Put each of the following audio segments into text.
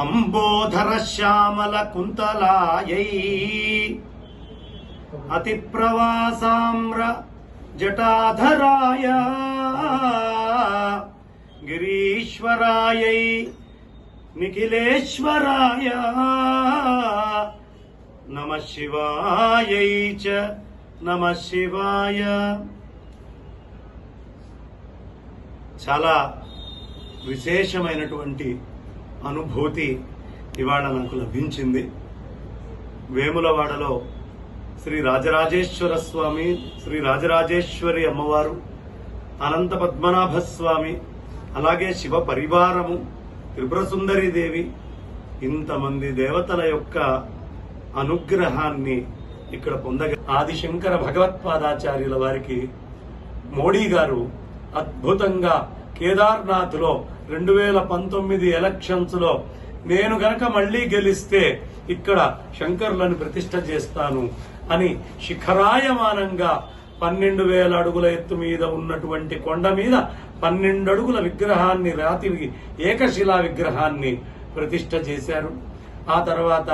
అంబోధర శ్యామల కుంతలాయై అతి ప్రవాసామ్ర జటాధరాయ. గిరీశ్వరాయై నిఖిలేశ్వరాయ. నమ శివాయై చ నమ శివాయ. చాలా విశేషమైనటువంటి అనుభూతి ఇవాళ నాకు లభించింది. వేములవాడలో శ్రీ రాజరాజేశ్వర స్వామి శ్రీ రాజరాజేశ్వరి అమ్మవారు అనంత పద్మనాభ స్వామి అలాగే శివ పరివారము త్రిపుర దేవి ఇంతమంది దేవతల యొక్క అనుగ్రహాన్ని ఇక్కడ పొందగ ఆదిశంకర భగవత్పాదాచార్యుల వారికి మోడీ గారు అద్భుతంగా కేదార్నాథ్లో రెండు వేల పంతొమ్మిది ఎలక్షన్స్లో నేను గనక మళ్ళీ గెలిస్తే ఇక్కడ శంకర్లను ప్రతిష్ట చేస్తాను అని శిఖరాయమానంగా పన్నెండు వేల అడుగుల ఎత్తు మీద ఉన్నటువంటి కొండ మీద పన్నెండు అడుగుల విగ్రహాన్ని రాతి ఏకశిలా విగ్రహాన్ని ప్రతిష్ట చేశారు. ఆ తర్వాత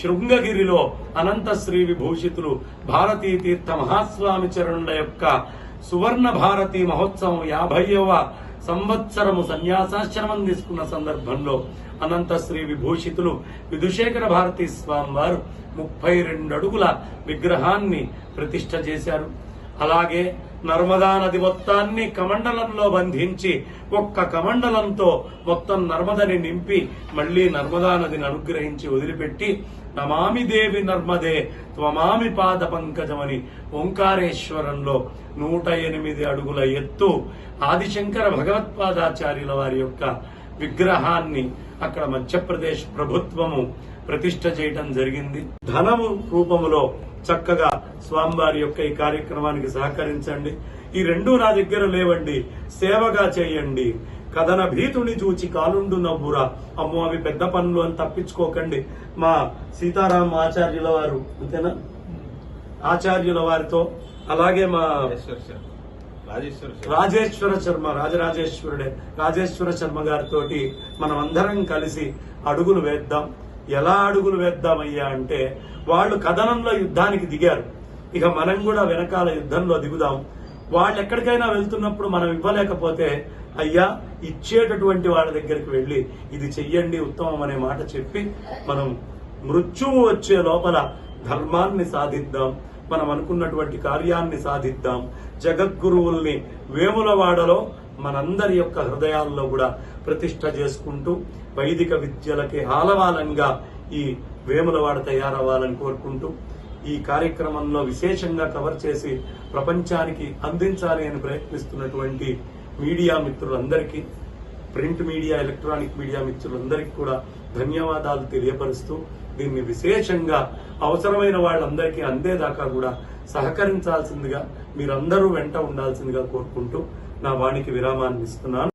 శృంగగిరిలో అనంత శ్రీ విభూషితులు భారతీ తీర్థ మహాస్వామి చరణుల యొక్క సువర్ణ భారతి మహోత్సవం యాభైవ సంవత్సరము సన్యాసాశ్రమం తీసుకున్న సందర్భంలో అనంత శ్రీ విభూషితులు విధుశేఖర భారతీ స్వామి వారు ముప్పై రెండు అడుగుల విగ్రహాన్ని ప్రతిష్ట చేశారు. అలాగే నర్మదా నది మొత్తాన్ని కమండలంలో బంధించి ఒక్క కమండలంతో మొత్తం నర్మదని నింపి మళ్ళీ నర్మదా నదిని అనుగ్రహించి వదిలిపెట్టి నమామి దేవి నర్మదే త్వమామి పాద పంకజమని ఓంకారేశ్వరంలో నూట ఎనిమిది అడుగుల ఎత్తు ఆదిశంకర భగవత్పాదాచార్యుల వారి యొక్క విగ్రహాన్ని అక్కడ మధ్యప్రదేశ్ ప్రభుత్వము ప్రతిష్ట చేయటం జరిగింది. ధనము రూపములో చక్కగా స్వామివారి యొక్క ఈ కార్యక్రమానికి సహకరించండి. ఈ రెండు నా దగ్గర లేవండి. సేవగా చేయండి. కథన భీతుని చూచి కాలుండు నవ్వురా. అమ్మో అవి పెద్ద పనులు అని తప్పించుకోకండి. మా సీతారాం ఆచార్యుల వారు అంతేనా? ఆచార్యుల వారితో అలాగే మా. రాజేశ్వర శర్మ రాజరాజేశ్వరుడే. రాజేశ్వర శర్మ గారితో మనం అందరం కలిసి అడుగులు వేద్దాం. ఎలా అడుగులు వేద్దామయ్యా అంటే వాళ్ళు కథనంలో యుద్ధానికి దిగారు. ఇక మనం కూడా వెనకాల యుద్ధంలో దిగుదాం. వాళ్ళు ఎక్కడికైనా వెళ్తున్నప్పుడు మనం ఇవ్వలేకపోతే అయ్యా ఇచ్చేటటువంటి వాళ్ళ దగ్గరికి వెళ్ళి ఇది చెయ్యండి ఉత్తమం అనే మాట చెప్పి మనం మృత్యువు వచ్చే లోపల ధర్మాన్ని సాధిద్దాం. మనం అనుకున్నటువంటి కార్యాన్ని సాధిద్దాం. జగద్గురువుల్ని వేములవాడలో మనందరి యొక్క హృదయాల్లో కూడా ప్రతిష్ట చేసుకుంటూ వైదిక విద్యలకి ఆలవాలంగా ఈ వేములవాడ తయారవ్వాలని కోరుకుంటూ ఈ కార్యక్రమంలో విశేషంగా కవర్ చేసి ప్రపంచానికి అందించాలి అని ప్రయత్నిస్తున్నటువంటి మీడియా మిత్రులందరికీ ప్రింట్ మీడియా ఎలక్ట్రానిక్ మీడియా మిత్రులందరికీ కూడా ధన్యవాదాలు తెలియపరుస్తూ దీన్ని విశేషంగా అవసరమైన వాళ్ళందరికీ అందేదాకా కూడా సహకరించాల్సిందిగా మీరందరూ వెంట ఉండాల్సిందిగా కోరుకుంటూ నా వాణికి విరామాన్ని ఇస్తున్నాను.